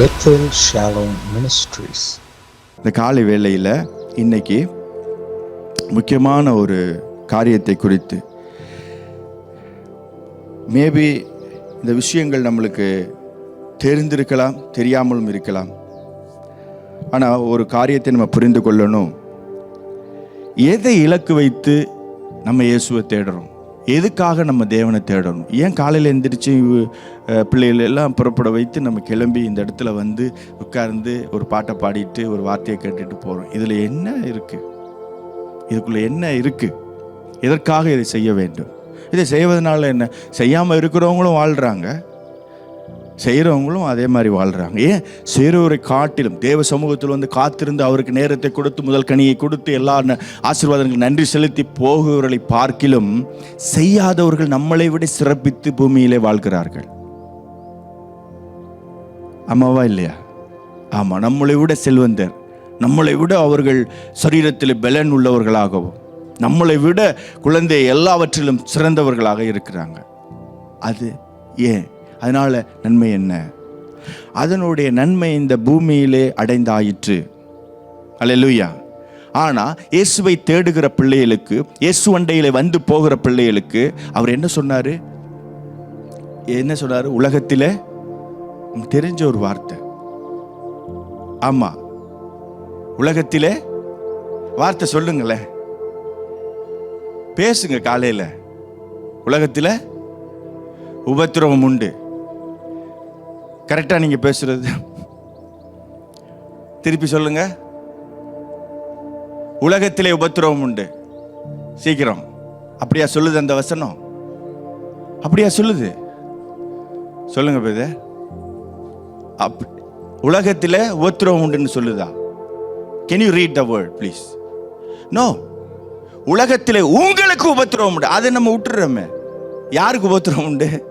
Bethel Shalom ministries இந்த காலை வேளையில் இன்னைக்கு முக்கியமான ஒரு காரியத்தை குறித்து. மேபி இந்த விஷயங்கள் நம்மளுக்கு தெரிந்திருக்கலாம் தெரியாமலும் இருக்கலாம். ஆனால் ஒரு காரியத்தை நம்ம புரிந்து கொள்ளணும். எதை இலக்கு வைத்து நம்ம இயேசுவை தேடுறோம்? எதுக்காக நம்ம தேவனை தேடணும்? ஏன் காலையில் எந்திரிச்சு பிள்ளைகளெல்லாம் பிள்ளைகள் எல்லாம் புறப்பட வைத்து நம்ம கிளம்பி இந்த இடத்துல வந்து உட்கார்ந்து ஒரு பாட்டை பாடிட்டு ஒரு வார்த்தையை கேட்டுட்டு போகிறோம் இதில் என்ன இருக்குது இதுக்குள்ளே என்ன இருக்குது எதற்காக இதை செய்ய வேண்டும்? இதை செய்வதனால என்ன? செய்யாமல் இருக்கிறவங்களும் வாழ்கிறாங்க செய்கிறவங்களும் அதே மாதிரி வாழ்கிறாங்க ஏன்? செய்கிறவரை காட்டிலும் தேவ சமூகத்தில் வந்து காத்திருந்து அவருக்கு நேரத்தை கொடுத்து முதல் கனியை கொடுத்து எல்லா ஆசீர்வாதங்களுக்கு நன்றி செலுத்தி போகிறவர்களை பார்க்கிலும் செய்யாதவர்கள் நம்மளை விட சிறப்பித்து பூமியிலே வாழ்கிறார்கள். ஆமாவா இல்லையா? ஆமாம் நம்மளை விட செல்வந்தர். நம்மளை விட அவர்கள் சரீரத்தில் பலன் உள்ளவர்களாகவும் நம்மளை விட குழந்தை எல்லாவற்றிலும் சிறந்தவர்களாக இருக்கிறாங்க. அது ஏன்? அதனால் நன்மை என்ன? அதனுடைய நன்மை இந்த பூமியிலே அடைந்தாயிற்று. அல்லூயா ஆனால் இயேசுவை தேடுகிற பிள்ளைகளுக்கு இயேசு அண்டையில வந்து போகிற பிள்ளைகளுக்கு அவர் என்ன சொன்னார்? என்ன சொன்னார்? உலகத்திலே தெரிஞ்ச ஒரு வார்த்தை. ஆமாம் உலகத்திலே வார்த்தை சொல்லுங்களேன். பேசுங்க காலையில். உலகத்தில் உபத்திரவம் உண்டு. கரெக்டாக நீங்கள் பேசுறது. திருப்பி சொல்லுங்க. உலகத்திலே உபத்திரவம் உண்டு. சீக்கிரம். அப்படியா சொல்லுது அந்த வசனம்? அப்படியா சொல்லுது? சொல்லுங்க பேத. அப் உலகத்தில் உபத்திரவம் உண்டுன்னு சொல்லுதா? Can you read the word please no உலகத்தில் உங்களுக்கு உபத்திரவம் உண்டு. அதை நம்ம விட்டுறோமே. யாருக்கு உபத்திரவம் உண்டு?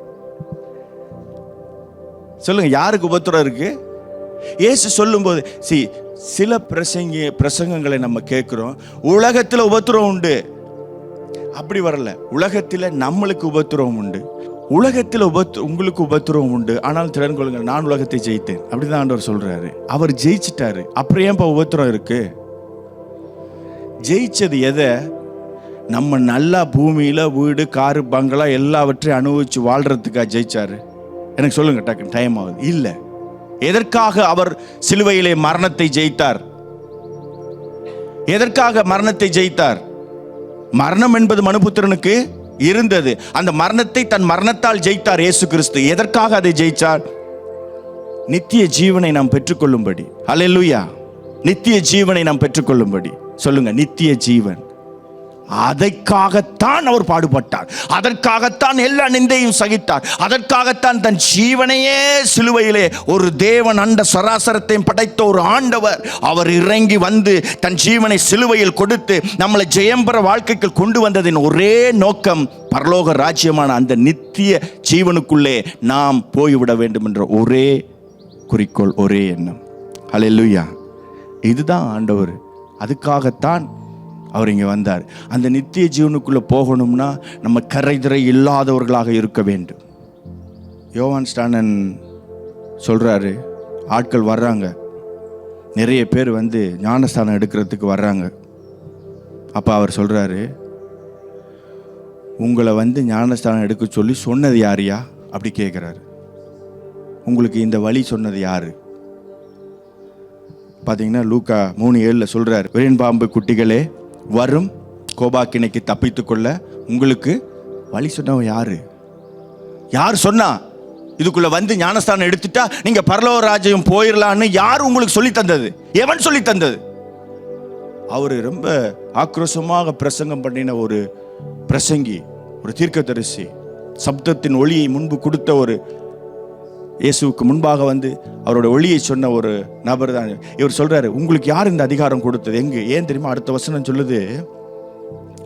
சொல்லுங்க யாருக்கு உபத்திரம் இருக்கு? ஏசு சொல்லும்போது சி சில பிரசங்கி பிரசங்கங்களை நம்ம கேட்குறோம். உலகத்தில் உபத்திரம் உண்டு. அப்படி வரல. உலகத்தில் நம்மளுக்கு உபத்திரம் உண்டு. உலகத்தில் உபத் உங்களுக்கு உபத்திரம் உண்டு. ஆனால் திறன் கொள்ளுங்கள் நான் உலகத்தை ஜெயித்தேன். அப்படிதான் ஆண்டவர் சொல்றாரு. அவர் ஜெயிச்சிட்டாரு. அப்புறம் ஏன் இப்போ உபத்திரம் இருக்கு? ஜெயிச்சது எதை? நம்ம நல்லா பூமியில் வீடு காரு பங்களா எல்லாவற்றையும் அனுபவிச்சு வாழ்கிறதுக்காக ஜெயிச்சாரு. எனக்கு சொல்லுங்க டக்கு டைம் ஆகுது. இல்லை. எதற்காக அவர் சிலுவையிலே மரணத்தை ஜெயித்தார்? எதற்காக மரணத்தை ஜெயித்தார்? மரணம் என்பது மனுபுத்திரனுக்கு இருந்தது. அந்த மரணத்தை தன் மரணத்தால் ஜெயித்தார் இயேசு கிறிஸ்து. எதற்காக அதை ஜெயித்தார் நித்திய ஜீவனை நாம் பெற்றுக்கொள்ளும்படி. அலையலுயா நித்திய ஜீவனை நாம் பெற்றுக்கொள்ளும்படி. சொல்லுங்க நித்திய ஜீவன். அதற்காகத்தான் அவர் பாடுபட்டார். அதற்காகத்தான் எல்லா நிந்தையும் சகித்தார். அதற்காகத்தான் தன் ஜீவனையே சிலுவையிலே ஒரு தேவன் அண்ட சராசரத்தையும் படைத்த ஒரு ஆண்டவர் அவர் இறங்கி வந்து தன் ஜீவனை சிலுவையில் கொடுத்து நம்மளை ஜெயம்பர வாழ்க்கைக்கு கொண்டு வந்ததின் ஒரே நோக்கம் பரலோக ராஜ்யமான அந்த நித்திய ஜீவனுக்குள்ளே நாம் போய்விட வேண்டும் என்ற ஒரே குறிக்கோள் ஒரே எண்ணம். ஹalleluya இதுதான் ஆண்டவர். அதுக்காகத்தான் அவர் இங்கே வந்தார். அந்த நித்திய ஜீவனுக்குள்ளே போகணும்னா நம்ம கரைதிரை இல்லாதவர்களாக இருக்க வேண்டும். யோவான் ஸ்டானன் சொல்கிறாரு ஆட்கள் வர்றாங்க. நிறைய பேர் வந்து ஞானஸ்தானம் எடுக்கிறதுக்கு வர்றாங்க. அப்போ அவர் சொல்கிறாரு உங்களை வந்து ஞானஸ்தானம் எடுக்க சொல்லி சொன்னது யாரையா அப்படி கேட்குறாரு. உங்களுக்கு இந்த வழி சொன்னது யார்? பார்த்தீங்கன்னா லூக்கா மூணு ஏழில் சொல்கிறார் விரியன் பாம்பு குட்டிகளே வரும். கோபாக்கினைக்கு தப்பித்துக் கொள்ள உங்களுக்கு வழி சொன்னவன் யாரு? யார் சொன்னா? இதுக்குள்ள வந்து ஞானஸ்தானம் எடுத்துட்டா நீங்க பரலோக ராஜ்யம் போயிடலான்னு யார் உங்களுக்கு சொல்லி தந்தது? எவன் சொல்லி தந்தது? அவர் ரொம்ப ஆக்ரோஷமாக பிரசங்கம் பண்ணின ஒரு பிரசங்கி ஒரு தீர்க்கதரிசி சப்தத்தின் ஒளியை முன்பு கொடுத்த ஒரு இயேசுவுக்கு முன்பாக வந்து அவரோட ஒளியை சொன்ன ஒரு நபர் தான். இவர் சொல்றாரு உங்களுக்கு யார் இந்த அதிகாரம் கொடுத்தது? எங்கே? ஏன் தெரியுமா? அடுத்த வசனம் சொல்லுது.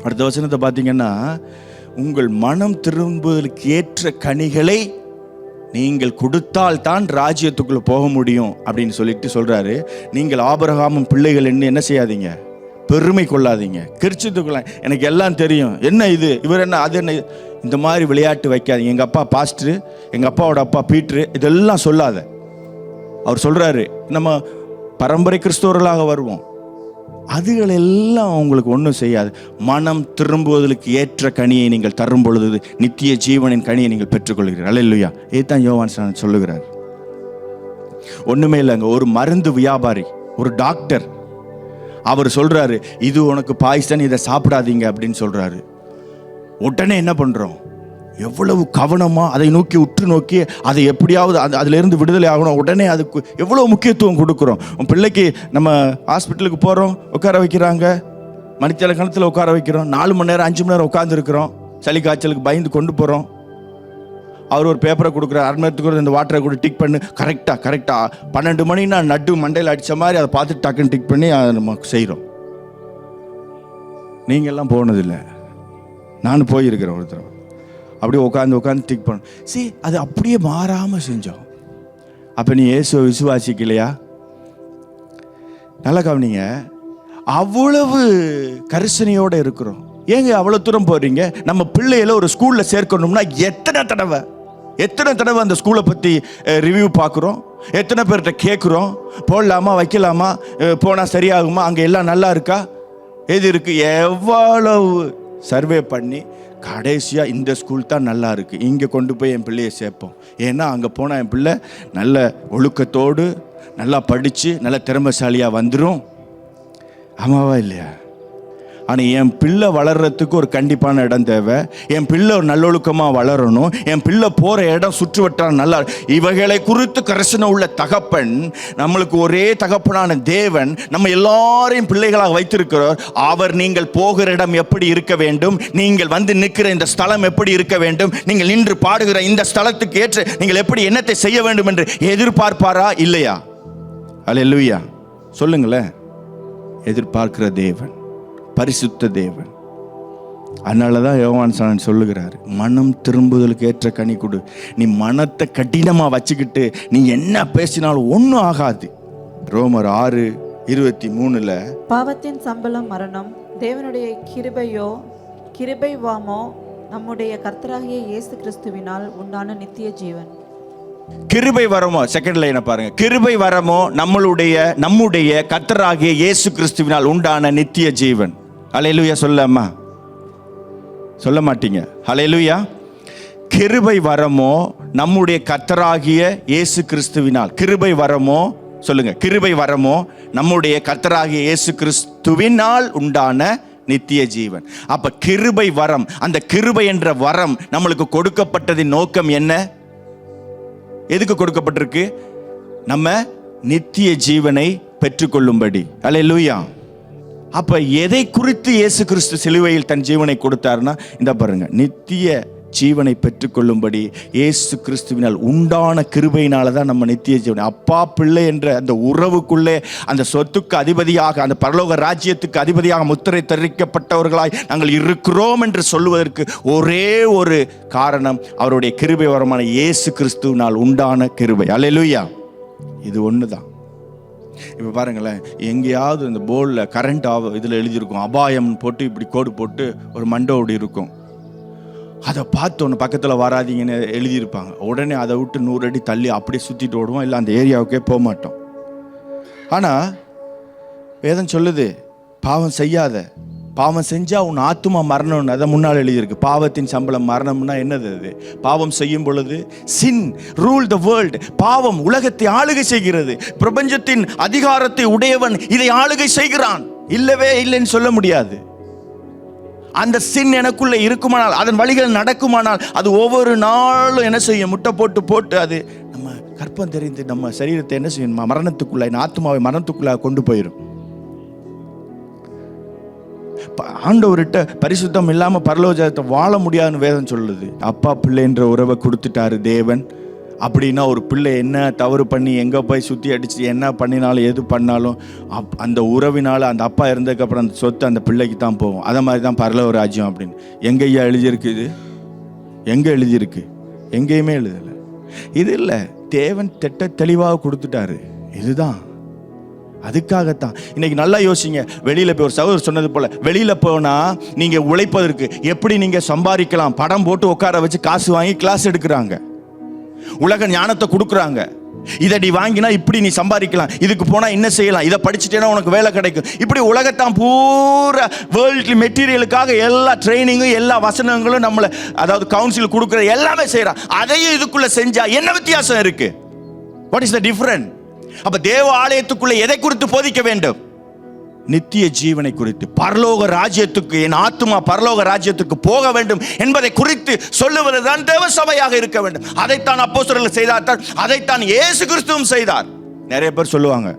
அடுத்த வசனத்தை பார்த்தீங்கன்னா உங்கள் மனம் திரும்புவதற்கு ஏற்ற கனிகளை நீங்கள் கொடுத்தால் தான் ராஜ்யத்துக்குள்ளே போக முடியும் அப்படின்னு சொல்லிட்டு சொல்கிறாரு நீங்கள் ஆபரகாமும் பிள்ளைகள் என்ன என்ன செய்யாதீங்க? பெருமை கொள்ளாதீங்க. கிறிச்சுத்துக்குள்ள எனக்கு எல்லாம் தெரியும். என்ன இது? இவர் என்ன அது என்ன? இந்த மாதிரி விளையாட்டு வைக்காதீங்க. எங்கள் அப்பா பாஸ்ட்ரு எங்கள் அப்பாவோட அப்பா பீட்ரு இதெல்லாம் சொல்லாத. அவர் சொல்கிறாரு நம்ம பரம்பரை கிறிஸ்தவர்களாக வருவோம். அதுகள் எல்லாம் உங்களுக்கு ஒன்றும் செய்யாது. மனம் திரும்புவதற்கு ஏற்ற கனியை நீங்கள் தரும் பொழுது நித்திய ஜீவனின் கனியை நீங்கள் பெற்றுக்கொள்கிறீர்கள். அல்லையா இதுதான் யோவான் ஸ்நானன் சொல்லுகிறார். ஒன்றுமே இல்லைங்க. ஒரு மருந்து வியாபாரி ஒரு டாக்டர் அவர் சொல்கிறாரு இது உனக்கு பாய்சன் இதை சாப்பிடாதீங்க அப்படின்னு சொல்கிறாரு உடனே என்ன பண்ணுறோம் எவ்வளவு கவனமாக அதை நோக்கி உற்று நோக்கி அதை எப்படியாவது அது அதிலிருந்து விடுதலை ஆகணும். உடனே அதுக்கு எவ்வளோ முக்கியத்துவம் கொடுக்குறோம்? உன் பிள்ளைக்கு நம்ம ஹாஸ்பிட்டலுக்கு போகிறோம் உட்கார வைக்கிறாங்க. மணித்தலை கணத்தில் உட்கார வைக்கிறோம். நாலு மணி நேரம் அஞ்சு மணி நேரம் உட்காந்துருக்குறோம் சளி காய்ச்சலுக்கு பயந்து கொண்டு போகிறோம் அவர் ஒரு பேப்பரை கொடுக்குறாரு. அரை இந்த வாட்டரை கூட டிக் பண்ணு. கரெக்டாக கரெக்டாக பன்னெண்டு மணினா நட்டு மண்டையில் அடித்த மாதிரி அதை பார்த்து டக்குன்னு டிக் பண்ணி அதை நம்ம செய்கிறோம் நீங்கள்லாம் போனதில்லை. நான் போயிருக்கிறேன் ஒருத்தர் அப்படியே உட்காந்து உட்காந்து டிக் பண்ண. சரி அது அப்படியே மாறாமல் செஞ்சோம். அப்போ நீ ஏசுவை விசுவாசிக்கலையா நல்லா கவனிங்க. அவ்வளவு கரிசனையோடு இருக்கிறோம். ஏங்க அவ்வளோ தூரம் போகிறீங்க நம்ம பிள்ளைகளை ஒரு ஸ்கூலில் சேர்க்கணும்னா எத்தனை தடவை? எத்தனை தடவை அந்த ஸ்கூலை பற்றி ரிவ்யூ பார்க்குறோம்? எத்தனை பேர்கிட்ட கேட்குறோம்? போடலாமா வைக்கலாமா? போனால் சரியாகுமா? அங்கே எல்லாம் நல்லா இருக்கா? எது இருக்குது எவ்வளவு சர்வே பண்ணி கடைசியாக இந்த ஸ்கூல் தான் நல்லா இருக்குது இங்கே கொண்டு போய் என் பிள்ளையை சேர்ப்போம். ஏன்னா அங்கே போனால் என் பிள்ளை நல்ல ஒழுக்கத்தோடு நல்லா படித்து நல்ல திறமைசாலியாக வந்துடும் ஆமாவா இல்லையா? ஆனால் என் பிள்ளை வளர்கிறதுக்கு ஒரு கண்டிப்பான இடம் தேவை. என் பிள்ளை ஒரு நல்லொழுக்கமாக வளரணும். என் பிள்ளை போகிற இடம் சுற்றுவட்டாரம் நல்லா இவைகளை குறித்து கரிசனை உள்ள தகப்பன் நம்மளுக்கு ஒரே தகப்பனான தேவன் நம்ம எல்லாரையும் பிள்ளைகளாக வைத்திருக்கிறார். அவர் நீங்கள் போகிற இடம் எப்படி இருக்க வேண்டும்? நீங்கள் வந்து நிற்கிற இந்த ஸ்தலம் எப்படி இருக்க வேண்டும்? நீங்கள் நின்று பாடுகிற இந்த ஸ்தலத்துக்கு ஏற்ற நீங்கள் எப்படி என்னத்தை செய்ய வேண்டும் என்று எதிர்பார்ப்பாரா? இல்லையா? அல்லேலூயா சொல்லுங்களேன். எதிர்பார்க்கிற தேவன். பரிசுத்த தேவன். அதனால தான் யோவான் சாணன் சொல்லுகிறார் மனம் திரும்புதலுக்கு ஏற்ற கனி கொடு. நீ மனத்தை கடினமாக வச்சுக்கிட்டு நீ என்ன பேசினாலும் ஒன்றும் ஆகாது. ரோமர் ஆறு இருபத்தி மூணில் பாவத்தின் சம்பளம் மரணம் தேவனுடைய கிருபையோ கிருபை வாமோ நம்முடைய கர்த்தராகிய இயேசு கிறிஸ்துவினால் உண்டான நித்திய ஜீவன். கிருபை வரமோ செகண்ட் லைனை பாருங்க. கிருபை வரமோ நம்மளுடைய நம்முடைய கத்தராகிய இயேசு கிறிஸ்துவினால் உண்டான நித்திய ஜீவன். ஹalleluya சொல்லம்மா சொல்ல மாட்டீங்க அலையலுயா கிருபை வரமோ நம்முடைய கத்தராகிய இயேசு கிறிஸ்துவினால் கிருபை வரமோ சொல்லுங்க கிருபை வரமோ நம்முடைய கத்தராகிய இயேசு கிறிஸ்துவினால் உண்டான நித்திய ஜீவன். அப்ப கிருபை வரம் அந்த கிருபை என்ற வரம் நம்மளுக்கு கொடுக்கப்பட்டதின் நோக்கம் என்ன? எதுக்கு கொடுக்கப்பட்டிருக்கு? நம்ம நித்திய ஜீவனை பெற்றுக்கொள்ளும்படி. அல்லேலூயா அப்ப எதை குறித்து இயேசு கிறிஸ்து சிலுவையில் தன் ஜீவனை கொடுத்தாருன்னா இந்த பாருங்க நித்திய ஜீவனை பெற்றுக்கொள்ளும்படி இயேசு கிறிஸ்துவினால் உண்டான கிருபையினால தான் நம்ம நித்திய ஜீவனை அப்பா பிள்ளை என்ற அந்த உறவுக்குள்ளே அந்த சொத்துக்கு அதிபதியாக அந்த பரலோக ராஜ்யத்துக்கு அதிபதியாக முத்திரை தரிக்கப்பட்டவர்களாய் நாங்கள் இருக்கிறோம் என்று சொல்லுவதற்கு ஒரே ஒரு காரணம் அவருடைய கிருபை வரமான இயேசு கிறிஸ்துவினால் உண்டான கிருபை. அல்லேலூயா இது ஒன்று தான் இப்போ பாருங்களேன் எங்கேயாவது இந்த போர்டில் கரண்ட் ஆவ இதில் எழுதியிருக்கும் அபாயம்னு போட்டு இப்படி கோடு போட்டு ஒரு மண்டோடு இருக்கும். அதை பார்த்து ஒன்று பக்கத்தில் வராதீங்கன்னு எழுதியிருப்பாங்க. உடனே அதை விட்டு நூறு அடி தள்ளி அப்படியே சுற்றிட்டு ஓடுவோம் இல்லை அந்த ஏரியாவுக்கே போக மாட்டோம். ஆனால் வேதம் சொல்லுது பாவம் செய்யாத பாவம் செஞ்சால் உன் ஆத்துமா மரணம்னு அதை முன்னால் எழுதியிருக்கு. பாவத்தின் சம்பளம் மரணம்னா என்னது அது? பாவம் செய்யும் பொழுது சின் ரூல் த வேர்ல்டு பாவம் உலகத்தை ஆளுகை செய்கிறது. பிரபஞ்சத்தின் அதிகாரத்தை உடையவன் இதை ஆளுகை செய்கிறான். இல்லவே இல்லைன்னு சொல்ல முடியாது. அந்த சின் எனக்குள்ளே இருக்குமானால் அதன் வழிகள் நடக்குமானால் அது ஒவ்வொரு நாளும் என்ன செய்யும்? முட்டை போட்டு போட்டு அது நம்ம கற்பம் தெரிந்து நம்ம சரீரத்தை என்ன செய்யும்? மரணத்துக்குள்ளே என் ஆத்மாவை மரணத்துக்குள்ளே கொண்டு போயிடும் ஆண்டவர்கிட்ட பரிசுத்தம் இல்லாமல் பரலோஜத்தை வாழ முடியாதுன்னு வேதம் சொல்லுது. அப்பா பிள்ளைன்ற உறவை கொடுத்துட்டாரு தேவன். அப்படின்னா ஒரு பிள்ளை என்ன தவறு பண்ணி எங்கே போய் சுற்றி அடிச்சு என்ன பண்ணினாலும் எது பண்ணாலும் அப் அந்த உறவினால் அந்த அப்பா இருந்ததுக்கப்புறம் அந்த சொத்து அந்த பிள்ளைக்கு தான் போகும். அதை மாதிரி தான் பரலவ ராஜ்யம் அப்படின்னு. எங்கேயா எழுதியிருக்கு இது? எங்கே எழுதியிருக்கு? எங்கேயுமே எழுதலை. இது இல்லை தேவன் திட்ட தெளிவாக கொடுத்துட்டாரு. இதுதான். அதுக்காகத்தான். இன்னைக்கு நல்லா யோசிங்க. வெளியில் போய் ஒரு சகோதரர் சொன்னது போல வெளியில் போனால் நீங்கள் உழைப்பதற்கு எப்படி நீங்கள் சம்பாதிக்கலாம்? படம் போட்டு உட்கார வச்சு காசு வாங்கி கிளாஸ் எடுக்கிறாங்க. உலக ஞானத்தை கொடுக்குறாங்க. இதை நீ வாங்கினா இப்படி நீ சம்பாதிக்கலாம். இதுக்கு போனா என்ன செய்யலாம்? இதை படிச்சுட்டேன்னா உனக்கு வேலை கிடைக்கும். இப்படி உலகத்தான் பூரா வேர்ல்டு மெட்டீரியலுக்காக எல்லா ட்ரைனிங்கும் எல்லா வசனங்களும் நம்மளை அதாவது கவுன்சில் கொடுக்குற எல்லாமே செய்கிறான் அதையும் இதுக்குள்ள செஞ்சா என்ன வித்தியாசம் இருக்கு? வாட் இஸ் த டிஃப்ரெண்ட் அப்ப தேவ ஆலயத்துக்குள்ள எதை குறித்து போதிக்க வேண்டும்? நித்திய ஜீவனை குறித்து பரலோக ராஜ்யத்துக்கு என் ஆத்மா பரலோக ராஜ்யத்துக்கு போக வேண்டும் என்பதை குறித்து சொல்லுவதுதான் தேவ சபையாக இருக்க வேண்டும். அதைத்தான் அப்போஸ்தலர்கள் செய்தார்கள் அதைத்தான் இயேசு கிறிஸ்துவும் செய்தார். நிறைய பேர் சொல்லுவாங்க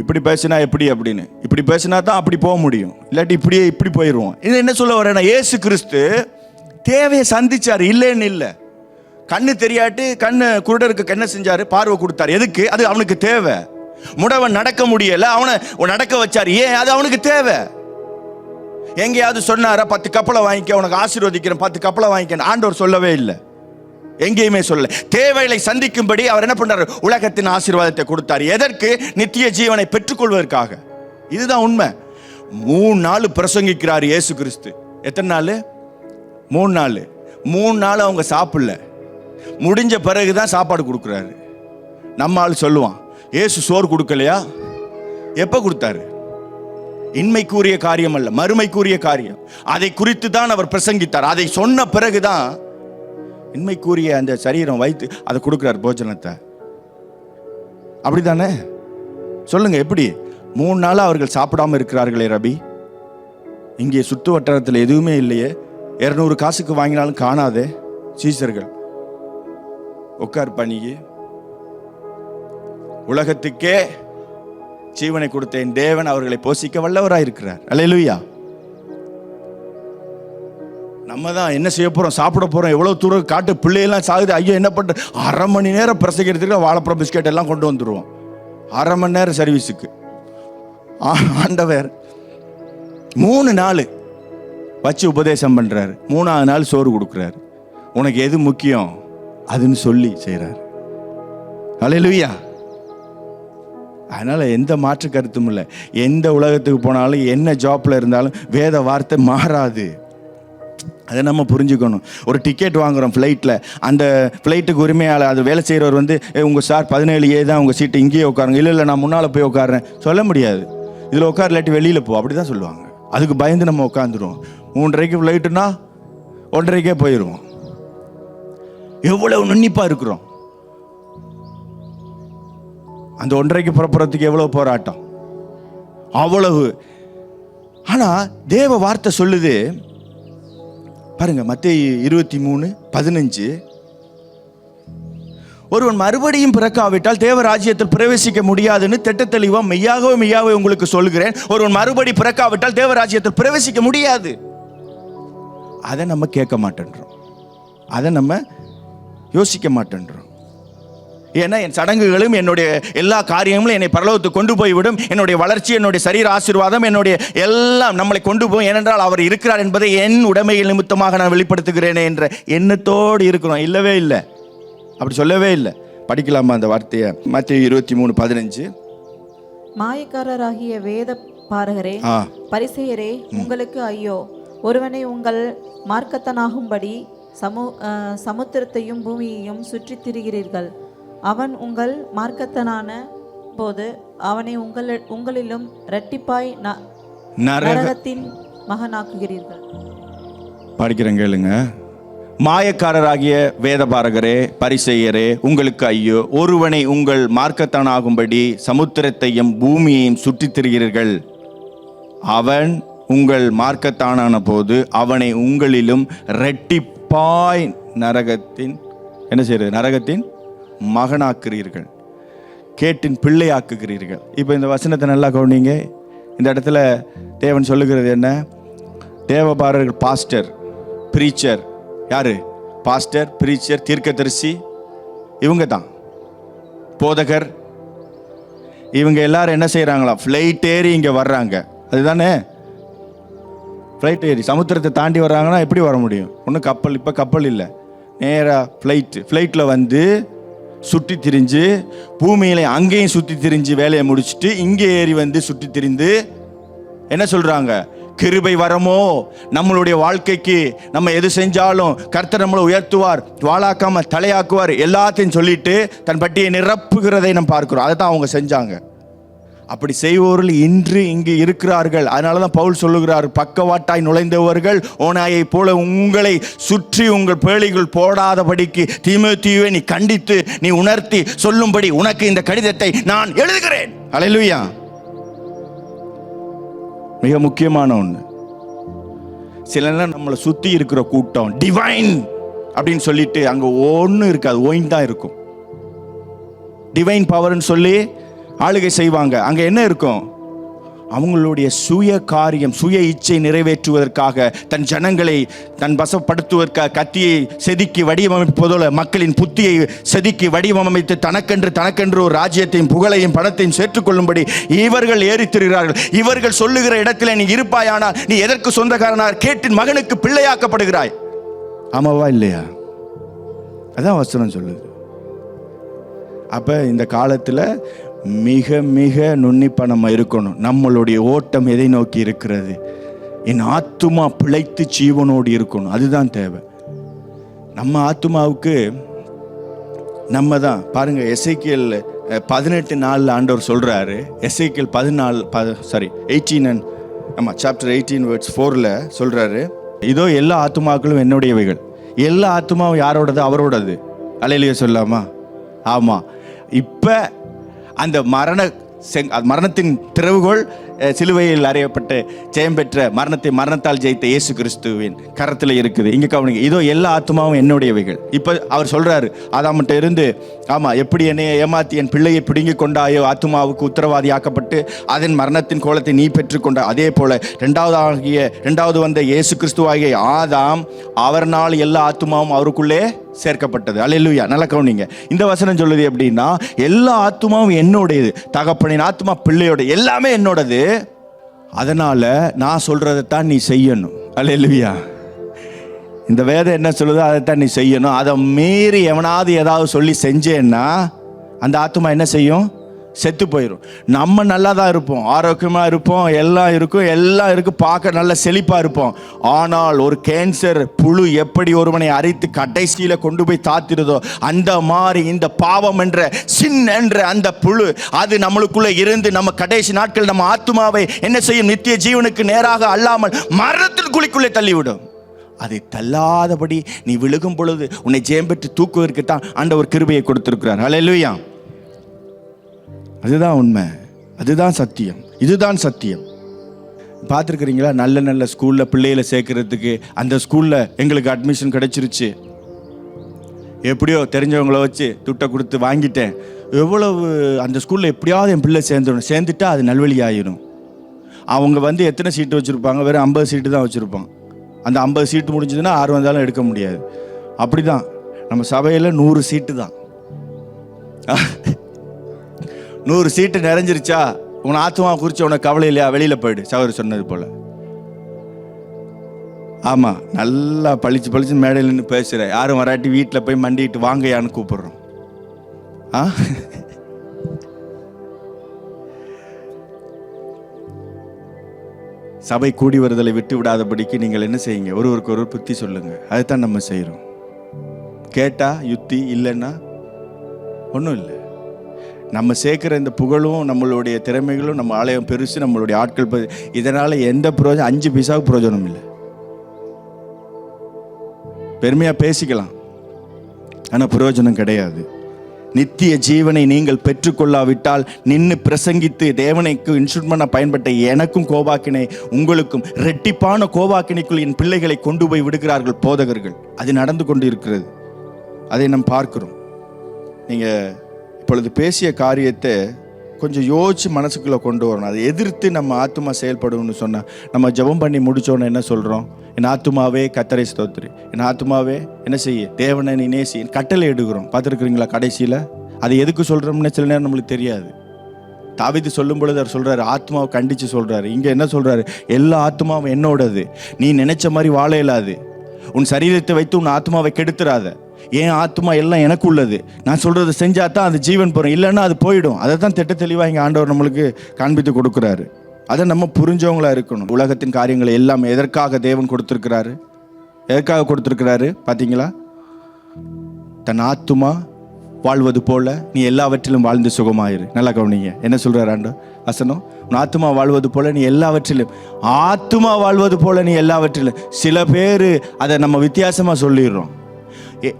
இப்படி பேசினா எப்படி அப்படின்னு? இப்படி பேசினா தான் அப்படி போக முடியும். இல்லாட்டி இப்படியே இப்படி போயிடுவோம் இது என்ன சொல்ல வரேன்னா இயேசு கிறிஸ்து தேவையை சந்திச்சார் இல்லைன்னு இல்லை. கண்ணு தெரியாட்டு கண்ணு குருடருக்கு என்ன செஞ்சாரு பார்வை கொடுத்தாரு. எதுக்கு? அது அவனுக்கு தேவை. முடவன் நடக்க முடியல அவனை நடக்க வச்சார். ஏன்? அது அவனுக்கு தேவை. எங்கேயாவது சொன்னாரா பத்து கப்பலை வாங்கிக்க உனக்கு ஆசீர்வதிக்கிறேன் பத்து கப்பலை வாங்கிக்க ஆண்டவர் சொல்லவே இல்லை. எங்கேயுமே சொல்லல. தேவைகளை சந்திக்கும்படி அவர் என்ன பண்றாரு உலகத்தின் ஆசீர்வாதத்தை கொடுத்தார். எதற்கு? நித்திய ஜீவனை பெற்றுக்கொள்வதற்காக. இதுதான் உண்மை. மூணு நாள் பிரசங்கிக்கிறார் இயேசு கிறிஸ்து. எத்தனை நாள்? மூணு நாள். மூணு நாள் அவங்க சாப்பிடல. முடிஞ்ச பிறகு தான் சாப்பாடு கொடுக்குறாரு. நம்ம ஆள் சொல்லுவான் ஏசு சோறு கொடுக்கலையா? எப்போ கொடுத்தாரு? இன்மைக்குரிய காரியம் அல்ல மறுமைக்குரிய காரியம். அதை குறித்து தான் அவர் பிரசங்கித்தார். அதை சொன்ன பிறகு தான் இன்மைக்குரிய அந்த சரீரம் வைத்து அதை கொடுக்குறார் போஜனத்தை. அப்படிதானே? சொல்லுங்க எப்படி? மூணு நாள் அவர்கள் சாப்பிடாம இருக்கிறார்களே ரபி. இங்கே சுற்று வட்டாரத்தில் எதுவுமே இல்லையே. இரநூறு காசுக்கு வாங்கினாலும் காணாதே சீசர்கள். உட்கார் பணியே உலகத்துக்கே ஜீவனை கொடுத்த என் தேவன் அவர்களை போஷிக்க வல்லவராக இருக்கிறார். அல்லேலூயா நம்ம தான் என்ன செய்ய போறோம்? சாப்பிட போறோம். எவ்வளவு தூரம் காட்டு பிள்ளையெல்லாம் சாகுது. ஐயோ என்ன பண்ற? அரை மணி நேரம் பிரசங்கிறதுக்கு வாழைப்பழம் பிஸ்கெட் எல்லாம் கொண்டு வந்துருவோம். அரை மணி நேரம் சர்வீஸுக்கு ஆ- ஆண்டவர் மூணு நாள் வச்சு உபதேசம் பண்றாரு. மூணாவது நாள் சோறு கொடுக்குறாரு. உனக்கு எது முக்கியம்? அதுன்னு சொல்லி செய்றாரு. அல்லேலூயா அதனால எந்த மாற்று கருத்தும் இல்லை. எந்த உலகத்துக்கு போனாலும் என்ன ஜாப்ல இருந்தாலும் வேத வார்த்தை மாறாது. அதை நம்ம புரிஞ்சுக்கணும். ஒரு டிக்கெட் வாங்குறோம் ஃப்ளைட்டில் அந்த ஃப்ளைட்டுக்கு உரிமையாளர் அது வேலை செய்கிறவர் வந்து "ஏய், உங்க சார் பதினேழு ஏ தான் உங்கள் சீட்டு இங்கேயே உட்காருங்க. இல்லை இல்லை நான் முன்னால் போய் உட்கார்றேன். சொல்ல முடியாது. இதில் உட்கார இல்லாட்டி வெளியில் போ. அப்படி தான் சொல்லுவாங்க. அதுக்கு பயந்து நம்ம உட்காந்துருவோம் மூன்றரைக்கு ஃப்ளைட்டுனா ஒன்றரைக்கே போயிடுவோம் எவ்வளவு நுண்ணிப்பாக இருக்கிறோம். அந்த ஒன்றைக்கு புறப்புறத்துக்கு எவ்வளவு போராட்டம். அவ்வளவு. ஆனா தேவ வார்த்தை சொல்லுது. பாருங்க மத்திய இருபத்தி மூணு பதினஞ்சு. ஒருவன் மறுபடியும் பிறக்காவிட்டால் தேவ ராஜ்யத்தில் பிரவேசிக்க முடியாதுன்னு திட்ட தெளிவா மெய்யாகவே மெய்யாகவே உங்களுக்கு சொல்கிறேன் ஒருவன் மறுபடி பிறக்காவிட்டால் தேவ ராஜ்யத்தில் பிரவேசிக்க முடியாது. அதை நம்ம கேட்க மாட்டேன்றோம். அதை நம்ம யோசிக்க மாட்டேன்றோம் ஏன்னா என் சடங்குகளும் என்னுடைய எல்லா காரியங்களும் என்னை பரலோகத்துக்கு கொண்டு போய்விடும். என்னுடைய வளர்ச்சி என்னுடைய சரீர ஆசீர்வாதம் என்னுடைய எல்லாம் நம்மளை கொண்டு போய் ஏனென்றால் அவர் இருக்கிறார் என்பதை என் உடைமைகள் நிமித்தமாக நான் வெளிப்படுத்துகிறேனே என்ற எண்ணத்தோடு இருக்கிறோம். இல்லவே இல்லை. அப்படி சொல்லவே இல்லை. படிக்கலாமா அந்த வார்த்தையை? மத்திய இருபத்தி மூணு பதினஞ்சு. மாயக்காரராகிய வேத பாரகரே பரிசெயரே உங்களுக்கு ஐயோ. ஒருவனை உங்கள் மார்க்கத்தனாகும்படி சமு சமுத்திரத்தையும் பூமியையும் சுற்றித் திரிகிறீர்கள். அவன் உங்கள் மார்க்கத்தனான போது அவனை உங்கள் உங்களிலும் இரட்டிப்பாய் நரகத்தின் மகனாக்குகிறீர்கள். படிக்கிறேன் கேளுங்க. மாயக்காரராகிய வேதபாரகரே பரிசெயரே உங்களுக்கு ஐயோ. ஒருவனை உங்கள் மார்க்கத்தானாகும்படி சமுத்திரத்தையும் பூமியையும் சுற்றித் திரிகிறீர்கள். அவன் உங்கள் மார்க்கத்தானான போது அவனை உங்களிலும் ரெட்டிப்பாய் நரகத்தின் என்ன செய்யறது நரகத்தின் மகனாக்குறீர்கள் கேட்டின் பிள்ளையாக்குகிறீர்கள். இப்போ இந்த வசனத்தை நல்லா கவனிங்க. இந்த இடத்துல தேவன் சொல்லுகிறது என்ன? தேவபாரர்கள் பாஸ்டர் ப்ரீச்சர். யாரு? பாஸ்டர் ப்ரீச்சர் தீர்க்கதரிசி. இவங்க தான் போதகர். இவங்க எல்லாரும் என்ன செய்கிறாங்களா ஃப்ளைட் ஏறி இங்கே வர்றாங்க. அதுதானே? ஃப்ளைட் ஏறி சமுத்திரத்தை தாண்டி வர்றாங்கன்னா எப்படி வர முடியும்? ஒன்றும் கப்பல் இப்போ கப்பல் இல்லை. நேராக ஃப்ளைட்டு ஃப்ளைட்டில் வந்து சுற்றி திரிஞ்சு பூமியில அங்கேயும் சுற்றி திரிஞ்சு வேலையை முடிச்சுட்டு இங்கே ஏறி வந்து சுற்றி திரிந்து என்ன சொல்கிறாங்க கிருபை வரமோ? நம்மளுடைய வாழ்க்கைக்கு நம்ம எது செஞ்சாலும் கர்த்தர் நம்மளை உயர்த்துவார் வாழாக்காம தலையாக்குவார் எல்லாத்தையும் சொல்லிட்டு தன் பட்டியை நிரப்புகிறதை நம்ம பார்க்கிறோம். அதை தான் அவங்க செஞ்சாங்க. அப்படி செய்வோர்கள் இன்று இங்கு இருக்கிறார்கள். அதனால தான் பவுல் சொல்லுகிறார் பக்கவாட்டாய் நுழைந்தவர்கள் ஓனாயை போல உங்களை சுற்றி உங்கள் பேழிகள் போடாதபடிக்கு தீமோத்தீயுவை நீ கண்டித்து நீ உணர்த்தி சொல்லும்படி உனக்கு இந்த கடிதத்தை நான் எழுதுகிறேன். அல்லேலூயா மிக முக்கியமான ஒன்று சில நேரம் நம்மளை சுற்றி இருக்கிற கூட்டம் டிவைன் அப்படின்னு சொல்லிட்டு அங்கே ஒன்றும் இருக்காது ஓயின் தான் இருக்கும். டிவைன் பவர்னு சொல்லி ஆளுகை செய்வாங்க. அங்கே என்ன இருக்கும்? அவங்களுடைய சுய காரியம் சுய இச்சை நிறைவேற்றுவதற்காக தன் ஜனங்களை தன் வசப்படுத்துவதற்காக கத்தியை செதுக்கி வடிவமைப்பதோல மக்களின் புத்தியை செதுக்கி வடிவமைத்து தனக்கென்று தனக்கென்று ஒரு ராஜ்யத்தையும் புகழையும் பணத்தையும் சேர்த்துக்கொள்ளும்படி இவர்கள் ஏறித்திருகிறார்கள். இவர்கள் சொல்லுகிற இடத்துல நீ இருப்பாயானால் நீ எதற்கு சொந்தக்காரனார்? கேட்டின் மகனுக்கு பிள்ளையாக்கப்படுகிறாய். ஆமாவா இல்லையா? அதான் வசனம் சொல்லுது. அப்போ இந்த காலத்தில் மிக மிக நுண்ணிப்பா நம்ம இருக்கணும். நம்மளுடைய ஓட்டம் எதை நோக்கி இருக்கிறது? என் ஆத்துமா பிழைத்து ஜீவனோடு இருக்கணும். அதுதான் தேவை. நம்ம ஆத்துமாவுக்கு நம்ம தான். பாருங்க எஸ்ஐக்கியல் பதினெட்டு நாளில் ஆண்டவர் சொல்கிறாரு எஸ்ஐக்கியல் பதினாலு ப சாரி எயிட்டீன் அண்ட் ஆமாம் சாப்டர் எயிட்டீன் வேர்ட்ஸ் ஃபோரில் சொல்கிறாரு இதோ எல்லா ஆத்துமாக்களும் என்னுடையவைகள். எல்லா ஆத்துமாவும் யாரோடது? அவரோடது. அலையிலேயே சொல்லாமா ஆமாம் இப்போ அந்த மரண செங் மரணத்தின் திறவுகோள் சிலுவையில் அறையப்பட்டு ஜெயம் பெற்ற மரணத்தை மரணத்தால் ஜெயித்த இயேசு கிறிஸ்துவின் கரத்தில் இருக்குது. இங்கே கவனிங்க இதோ எல்லா ஆத்மாவும் என்னுடையவைகள். இப்போ அவர் சொல்கிறாரு அதாமட்ட இருந்து ஆமாம் எப்படி என்னை ஏமாத்தி என் பிள்ளையை பிடுங்கி கொண்டாயோ ஆத்மாவுக்கு உத்தரவாதி ஆக்கப்பட்டு அதன் மரணத்தின் கோலத்தை நீ பெற்றுக்கொண்ட அதே போல் ரெண்டாவது ஆகிய ரெண்டாவது வந்த இயேசு கிறிஸ்துவாகிய ஆதாம் அவர்னால் எல்லா ஆத்மாவும் அவருக்குள்ளே சேர்க்கப்பட்டது. அலையிலுயா நல்ல கவனிங்க. இந்த வசனம் சொல்லுது எப்படின்னா எல்லா ஆத்மாவும் என்னுடையது. தகப்பனின் ஆத்மா பிள்ளையோட எல்லாமே என்னோடது. அதனால் நான் சொல்கிறதைத்தான் நீ செய்யணும். அல்லேலூயா இந்த வேதம் என்ன சொல்லுதோ? அதைத்தான் நீ செய்யணும். அதை மீறி எவனாவது ஏதாவது சொல்லி செஞ்சேன்னா அந்த ஆத்மா என்ன செய்யும்? செத்து போயிடும் நம்ம நல்லா தான் இருப்போம். ஆரோக்கியமாக இருப்போம். எல்லாம் இருக்கும். எல்லாம் இருக்கும் பார்க்க நல்ல செழிப்பாக இருப்போம். ஆனால் ஒரு கேன்சர் புழு எப்படி ஒருவனை அரித்து கடைசியில் கொண்டு போய் தாத்திருதோ அந்த மாதிரி இந்த பாவம் என்ற சின் என்ற அந்த புழு அது நம்மளுக்குள்ளே இருந்து நம்ம கடைசி நாட்கள் நம்ம ஆத்மாவை என்ன செய்யும்? நித்திய ஜீவனுக்கு நேராக அல்லாமல் மரணத்தின் குழிக்குள்ளே தள்ளிவிடும். அதை தள்ளாதபடி நீ விழுகும் பொழுது உன்னை ஜெயம் பெற்று தூக்குவதற்கு தான் ஆண்டவர் கிருபையை கொடுத்திருக்கிறார். ஹalleluya அதுதான் உண்மை. அதுதான் சத்தியம். இதுதான் சத்தியம். பார்த்துருக்குறீங்களா? நல்ல நல்ல ஸ்கூலில் பிள்ளைகளை சேர்க்கறதுக்கு அந்த ஸ்கூலில் எங்களுக்கு அட்மிஷன் கிடைச்சிருச்சு. எப்படியோ தெரிஞ்சவங்கள வச்சு துட்டை கொடுத்து வாங்கிட்டேன். எவ்வளவு அந்த ஸ்கூலில் எப்படியாவது என் பிள்ளை சேர்ந்துடணும். சேர்ந்துட்டா அது நல்வழி ஆயிடும் அவங்க வந்து எத்தனை சீட்டு வச்சுருப்பாங்க? வெறும் ஐம்பது சீட்டு தான் வச்சுருப்பாங்க அந்த ஐம்பது சீட்டு முடிஞ்சதுன்னா ஆறு வந்தாலும் எடுக்க முடியாது. அப்படி தான் நம்ம சபையில் நூறு சீட்டு தான். நூறு சீட்டு நிறைஞ்சிருச்சா? உன் ஆத்மா குறித்து உனக்கு கவலை இல்லையா? வெளியில் போயிடு. சகோதரி சொன்னது போல். ஆமாம் நல்லா பளிச்சு பளிச்சு மேடையில் நின்று பேசுகிற யாரும் வராட்டி வீட்டில் போய் மண்டிட்டு வாங்கயான்னு கூப்பிடுறோம். ஆ? சபை கூடி வருதலை விட்டு விடாதபடிக்கு நீங்கள் என்ன செய்யுங்க? ஒருவருக்கு ஒருவர் புத்தி சொல்லுங்க. அதுதான் நம்ம செய்கிறோம் கேட்டா யுத்தி இல்லைன்னா ஒன்றும் இல்லை. நம்ம சேர்க்குற இந்த புகழும் நம்மளுடைய திறமைகளும் நம்ம ஆலயம் பெருசு நம்மளுடைய ஆட்கள் இதனால் எந்த பிரயோஜனம் அஞ்சு பைசாவுக்கு பிரயோஜனம் இல்லை. பெருமையாக பேசிக்கலாம். ஆனால் பிரயோஜனம் கிடையாது. நித்திய ஜீவனை நீங்கள் பெற்றுக்கொள்ளாவிட்டால் நின்று பிரசங்கித்து தேவனைக்கு இன்ஸ்ட்ருமெண்டாக பயன்பட்ட எனக்கும் கோபாக்கினை உங்களுக்கும் ரெட்டிப்பான கோபாக்கினைக்குள் என் பிள்ளைகளை கொண்டு போய் விடுகிறார்கள் போதகர்கள். அது நடந்து கொண்டு இருக்கிறது அதை நாம் பார்க்கிறோம். நீங்கள் இப்பொழுது பேசிய காரியத்தை கொஞ்சம் யோசிச்சு மனசுக்குள்ளே கொண்டு வரணும். அதை எதிர்த்து நம்ம ஆத்துமா செயல்படும்னு சொன்னால் நம்ம ஜெபம் பண்ணி முடிச்சோன்னு என்ன சொல்கிறோம் என் ஆத்துமாவே கத்தரை ஸ்தோத்திரி. என் ஆத்துமாவே என்ன செய்ய? தேவனை நீ நேசி. என் கட்டளை எடுக்கிறோம். பார்த்துருக்குறீங்களா கடைசியில்? அதை எதுக்கு சொல்கிறோம்னு சில நேரம் நம்மளுக்கு தெரியாது. தாவிது சொல்லும் பொழுது அவர் சொல்கிறாரு ஆத்மாவை கண்டித்து சொல்கிறாரு இங்கே என்ன சொல்கிறாரு எல்லா ஆத்மாவும் என்னோடது. நீ நினைச்ச மாதிரி வாழ இயலாது. உன் சரீரத்தை வைத்து உன் ஆத்மாவை கெடுத்துறாத. என் ஆத்மா எல்லாம் எனக்கு உள்ளது நான் சொல்கிறத செஞ்சால் தான் அது ஜீவன் போகிறோம் இல்லைன்னா அது போயிடும். அதை தான் திட்ட தெளிவாக இங்கே ஆண்டவர் நம்மளுக்கு காண்பித்து கொடுக்குறாரு. அதை நம்ம புரிஞ்சவங்களாக இருக்கணும். உலகத்தின் காரியங்களை எல்லாம் எதற்காக தேவன் கொடுத்துருக்கிறாரு? எதற்காக கொடுத்துருக்கிறாரு? பார்த்தீங்களா தன் ஆத்துமா வாழ்வது போல நீ எல்லாவற்றிலும் வாழ்ந்து சுகமாயிரு. நல்லா கவனிங்க. என்ன சொல்கிறார் ஆண்டு வசனம்? உன் ஆத்துமா வாழ்வது போல நீ எல்லாவற்றிலும் ஆத்துமா வாழ்வது போல நீ எல்லாவற்றிலும். சில பேர் அதை நம்ம வித்தியாசமாக சொல்லிடுறோம்.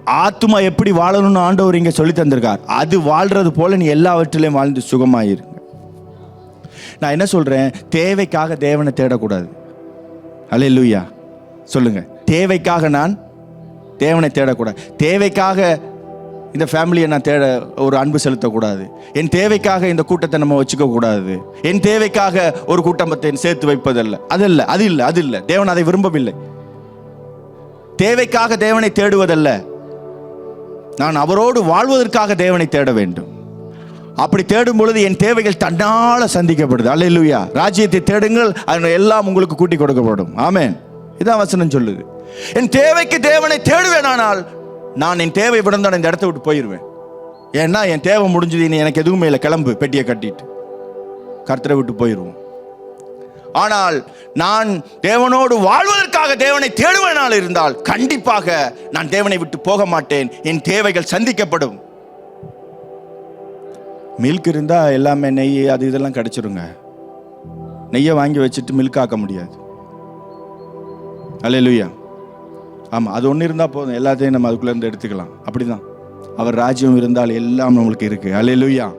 ஆத்மா ஆத்துமா எப்படி வாழணும்னு ஆண்டவர் இங்கே சொல்லி தந்திருக்கார். அது வாழ்றது போல நீ எல்லாவற்றிலையும் வாழ்ந்து சுகமாயிருங்க. நான் என்ன சொல்றேன்? தேவைக்காக தேவனை தேடக்கூடாது. அல்ல லூயா சொல்லுங்க. தேவைக்காக நான் தேவனை தேடக்கூடாது. தேவைக்காக இந்த ஃபேமிலியை நான் தேட ஒரு அன்பு செலுத்தக்கூடாது. என் தேவைக்காக இந்த கூட்டத்தை நம்ம வச்சுக்கக்கூடாது. என் தேவைக்காக ஒரு கூட்டத்தை சேர்த்து வைப்பதல்ல. அதல்ல அது இல்லை அது இல்லை. தேவன் அதை விரும்பவில்லை. தேவைக்காக தேவனை தேடுவதல்ல. நான் அவரோடு வாழ்வதற்காக தேவனை தேட வேண்டும். அப்படி தேடும் பொழுது என் தேவைகள் தன்னால் சந்திக்கப்படுது. அல்லேலூயா. ராஜ்யத்தை தேடுங்கள் அது எல்லாம் உங்களுக்கு கூட்டி கொடுக்கப்படும். ஆமேன். இதான் வசனம் சொல்லுது. என் தேவைக்கு தேவனை தேடுவேனானால் நான் என் தேவை விடந்தான் இந்த இடத்த விட்டு போயிடுவேன் ஏன்னா என் தேவை முடிஞ்சது இனி எனக்கு எதுவுமே இல்லை. கிளம்பு பெட்டியை கட்டிட்டு. கர்த்தரை விட்டு போயிடுவோம் ஆனால் நான் தேவனோடு வாழ்வதற்காக தேவனை தேடுவனால் இருந்தால் கண்டிப்பாக நான் தேவனை விட்டு போக மாட்டேன். என் தேவைகள் சந்திக்கப்படும். மில்க் இருந்தால் எல்லாமே நெய் அது இதெல்லாம் கிடைச்சிருங்க. நெய்யை வாங்கி வச்சுட்டு மில்க் ஆக்க முடியாது. அல்லேலூயா ஆமாம் அது ஒன்று இருந்தால் போதும். எல்லாத்தையும் நம்ம அதுக்குள்ளேருந்து எடுத்துக்கலாம். அப்படிதான். அவர் ராஜ்யம் இருந்தால் எல்லாம் நம்மளுக்கு இருக்குது அல்லேலூயா